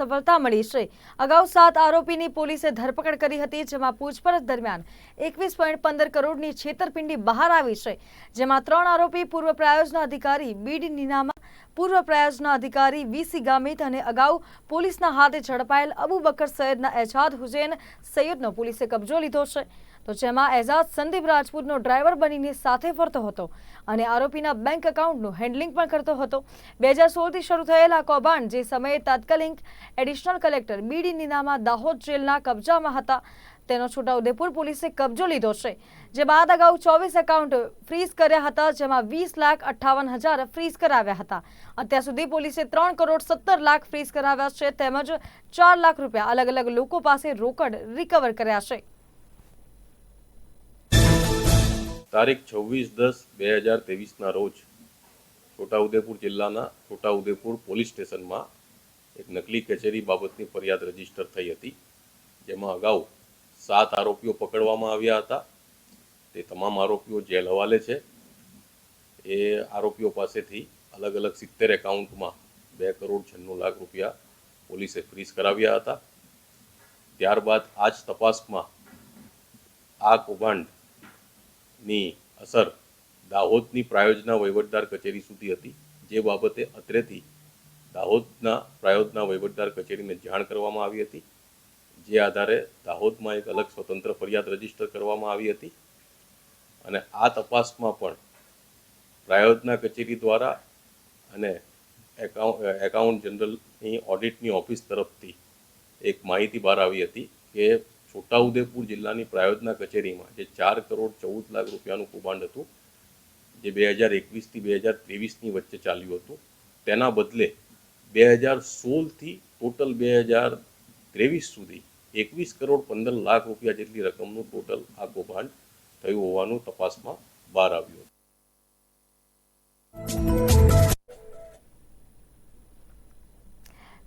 સફળતા મળી છે. અગાઉ સાત આરોપીની પોલીસે ધરપકડ કરી હતી, જેમાં પૂછપરછ દરમિયાન એકવીસ પોઈન્ટ પંદર કરોડની છેતરપિંડી બહાર આવી છે. જેમાં ત્રણ આરોપી પૂર્વ પ્રાયોજના અધિકારી બીડી નીનામા, પૂર્વ પ્રાયોજના અધિકારી વીસી ગામિત અને અગાઉ પોલીસના હાથે ઝડપાયેલ અબુ બકર સૈયદના એજાદ હુસેન સૈયદનો પોલીસે કબજો લીધો છે. તો જેમાં એઝાઝ સંદીપ રાજપૂતનો ડ્રાઈવર બનીને સાથે ફરતો હતો અને આરોપીના બેંક એકાઉન્ટનું હેન્ડલિંગ પણ કરતો હતો. બે હજાર સોળથી શરૂ થયેલા કૌભાંડ જે સમયે તાત્કાલિક additional collector B D Dahod જેલના કબજામાં હતા. તેનો છોટાઉદેપુર પોલીસે કબજો લીધો છે. જે બાદ અગાઉ ચોવીસ એકાઉન્ટ ફ્રીઝ કર્યા હતા, જેમાં વીસ લાખ અઠ્ઠાવન હજાર ફ્રીઝ કરાવ્યા હતા. અત્યાર સુધી પોલીસે ત્રણ કરોડ સત્તર લાખ ફ્રીઝ કરાવ્યા છે, તેમજ ચાર લાખ રૂપિયા અલગ અલગ લોકો પાસે રોકડ રિકવર કર્યા છે. તારીખ છવ્વીસ દસ બે હજાર ત્રેવીસના રોજ છોટાઉદેપુર જિલ્લાના છોટાઉદેપુર પોલીસ સ્ટેશનમાં એક નકલી કચેરી બાબતની ફરિયાદ રજિસ્ટર થઈ હતી. જેમાં અગાઉ સાત આરોપીઓ પકડવામાં આવ્યા હતા. તે તમામ આરોપીઓ જેલ હવાલે છે. એ આરોપીઓ પાસેથી અલગ અલગ સિત્તેર એકાઉન્ટમાં બે કરોડ છન્નું લાખ રૂપિયા પોલીસે ફ્રીઝ કરાવ્યા હતા. ત્યારબાદ આ જ તપાસમાં આ કૌભાંડ ની અસર દાહોદની પ્રાયોજના વહીવટદાર કચેરી સુધી હતી. જે બાબતે અત્રેથી દાહોદના પ્રાયોજના વહીવટદાર કચેરીને જાણ કરવામાં આવી હતી. જે આધારે દાહોદમાં એક અલગ સ્વતંત્ર ફરિયાદ રજિસ્ટર કરવામાં આવી હતી. અને આ તપાસમાં પણ પ્રાયોજના કચેરી દ્વારા અને એકાઉન્ટ એકાઉન્ટ જનરલની ઓડિટની ઓફિસ તરફથી એક માહિતી બહાર આવી હતી કે છોટાઉદેપુર જિલ્લાની પ્રાયોજના કચેરીમાં જે ચાર કરોડ ચૌદ લાખ રૂપિયાનું કૌભાંડ હતું, જે બે હજાર એકવીસથી બે હજાર ત્રેવીસની વચ્ચે ચાલ્યું હતું, તેના બદલે બે હજાર સોળથી ટોટલ બે હજાર ત્રેવીસ સુધી એકવીસ કરોડ પંદર લાખ રૂપિયા જેટલી રકમનું ટોટલ આ કૌભાંડ થયું હોવાનું તપાસમાં બહાર આવ્યું હતું.